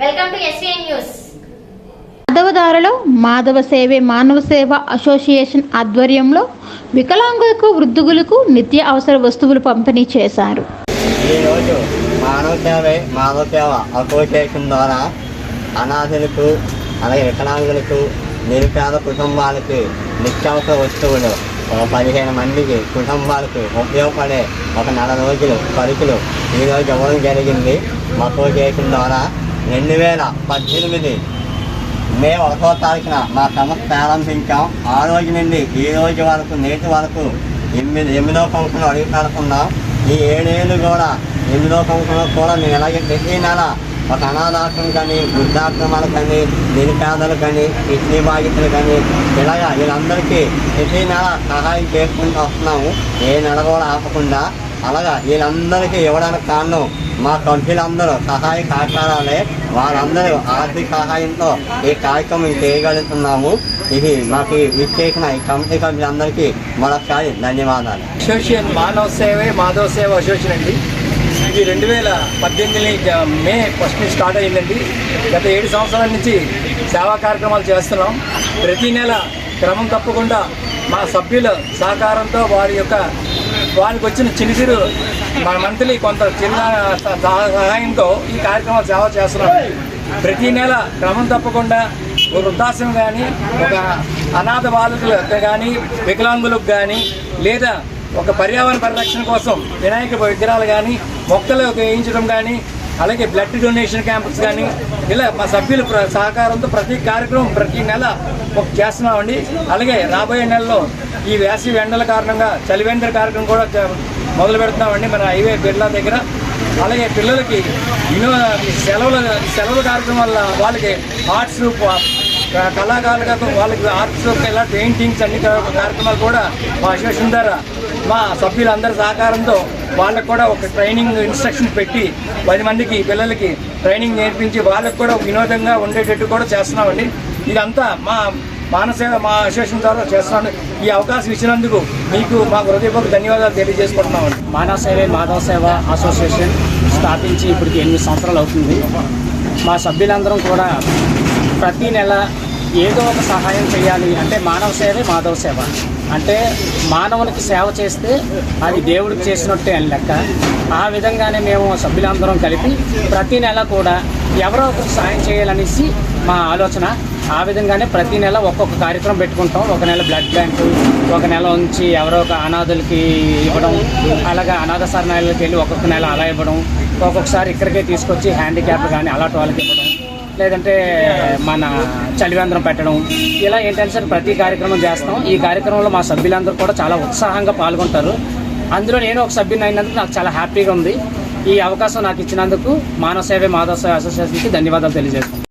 Welcome to SVN news మాధవదారలో మాధవ సేవే మానవ సేవ అసోసియేషన్ ఆధ్వర్యంలో వికలాంగులకు వృద్ధులకు నిత్య అవసర వస్తువులు పంపిణీ చేశారు. ఈరోజు మానవ సేవే మానవ సేవ అసోసియేషన్ ద్వారా అనాథులకు అలాగే వికలాంగులకు నిరుపేద కుటుంబాలకు నిత్యావసర వస్తువులు ఒక పదిహేను మందికి కుటుంబాలకు ఉపయోగపడే ఒక నెల రోజులు సరుకులు ఈరోజు ఇవ్వడం జరిగింది. మా అసోసియేషన్ ద్వారా రెండు వేల పద్దెనిమిది మే ఒకటో తారీఖున మా సంస్థ ప్రారంభించాం. ఆ రోజు నుండి ఈ రోజు వరకు నేటి వరకు ఎనిమిది ఎనిమిదో సంవత్సరం అడిగి పెడుతున్నాం. ఈ ఏడేళ్ళు కూడా ఎనిమిదో సంవత్సరం కూడా మేము ఇలాగే ప్రతి నెల ఒక అనాథాశ్రమం కానీ వృద్ధాశ్రమాలు కానీ నిరుపేదలు కానీ కిడ్నీ బాధితులు కానీ ఇలాగా వీళ్ళందరికీ ప్రతి నెల సహాయం చేసుకుంటూ వస్తున్నాము. ఏ నెల కూడా ఆపకుండా అలాగా వీళ్ళందరికీ ఇవ్వడానికి కారణం మా కంపెనీలందరూ సహాయ సహకారాలే. వాళ్ళందరూ ఆర్థిక సహాయంతో ఈ కార్యక్రమం చేయగలుగుతున్నాము. ఇది మాకు విచ్చేసిన ఈ కమిటీ సభ్యులందరికీ మరొకసారి ధన్యవాదాలు. అసోసియేషన్ మానవ సేవే మాధవ సేవ అసోసియేషన్ అండి. ఇది రెండు వేల పద్దెనిమిది మే ఫస్ట్ నుంచి స్టార్ట్ అయ్యిందండి. గత ఏడు సంవత్సరాల నుంచి సేవా కార్యక్రమాలు చేస్తున్నాం. ప్రతి నెల క్రమం తప్పకుండా మా సభ్యుల సహకారంతో వారి యొక్క వారికి వచ్చిన చిన్న చిరు మన మంత్లీ కొంత చిన్న సహాయంతో ఈ కార్యక్రమాలు సేవ చేస్తున్నాం ప్రతి నెల క్రమం తప్పకుండా ఒక వృద్ధాశ్రమం కానీ ఒక అనాథ బాలకులకు కానీ వికలాంగులకు కానీ లేదా ఒక పర్యావరణ పరిరక్షణ కోసం వినాయక విగ్రహాలు కానీ మొక్కలు వేయించడం కానీ అలాగే బ్లడ్ డొనేషన్ క్యాంప్స్ కానీ ఇలా మా సభ్యుల ప్ర- సహకారంతో ప్రతి కార్యక్రమం ప్రతి నెల ఒక చేస్తున్నామండి. అలాగే రాబోయే నెలలో ఈ వేసవి ఎండల కారణంగా చలివేంద్ర కార్యక్రమం కూడా మొదలు పెడుతున్నామండి మన హైవే బిర్లా దగ్గర. అలాగే పిల్లలకి వినోద సెలవుల సెలవుల కార్యక్రమం వల్ల వాళ్ళకి ఆర్ట్స్ కళాకారులుగా వాళ్ళకి ఆర్ట్స్ ఇలా పెయింటింగ్స్ అన్ని కార్యక్రమాలు కూడా మా అసోసియేషన్ ద్వారా మా సభ్యులందరి సహకారంతో వాళ్ళకు కూడా ఒక ట్రైనింగ్ ఇన్స్ట్రక్షన్ పెట్టి పది మందికి పిల్లలకి ట్రైనింగ్ నేర్పించి వాళ్ళకు కూడా వినోదంగా ఉండేటట్టు కూడా చేస్తున్నామండి. ఇదంతా మా మానసేవ మా అసోసియేషన్ ద్వారా చేస్తున్నాను. ఈ అవకాశం ఇచ్చినందుకు మీకు మా హృదయపూర్వక ధన్యవాదాలు తెలియజేసుకుంటున్నామండి. మానవ సేవ మాధవ సేవ అసోసియేషన్ స్థాపించి ఇప్పటికి ఎనిమిది సంవత్సరాలు అవుతుంది. మా సభ్యులందరం కూడా ప్రతి నెల ఏదో ఒక సహాయం చేయాలి అంటే మానవ సేవే మాధవ సేవ. అంటే మానవునికి సేవ చేస్తే అది దేవుడికి చేసినట్టే అని లెక్క. ఆ విధంగానే మేము సభ్యులందరం కలిపి ప్రతి నెల కూడా ఎవరో ఒకరు సాయం చేయాలనేసి మా ఆలోచన. ఆ విధంగానే ప్రతి నెల ఒక్కొక్క కార్యక్రమం పెట్టుకుంటాం. ఒక నెల బ్లడ్ బ్యాంక్ ఒక నెల ఉంచి ఎవరో ఒక అనాథులకి ఇవ్వడం అలాగా అనాథ సరణాలకి వెళ్ళి ఒక్కొక్క నెల అలా ఇవ్వడం ఒక్కొక్కసారి ఇక్కడికే తీసుకొచ్చి హ్యాండిక్యాప్ కానీ అలాంటి వాళ్ళకి ఇవ్వడం. లేదంటే మన చలివేంద్రం పెట్టడం. ఇలా ఏంటంటే సార్ ప్రతి కార్యక్రమం చేస్తాం. ఈ కార్యక్రమంలో మా సభ్యులందరూ కూడా చాలా ఉత్సాహంగా పాల్గొంటారు. అందులో నేను ఒక సభ్యుని అయినందుకు నాకు చాలా హ్యాపీగా ఉంది. ఈ అవకాశం నాకు ఇచ్చినందుకు మానవ సేవ మాధవ సేవ అసోసియేషన్కి ధన్యవాదాలు తెలియజేస్తాను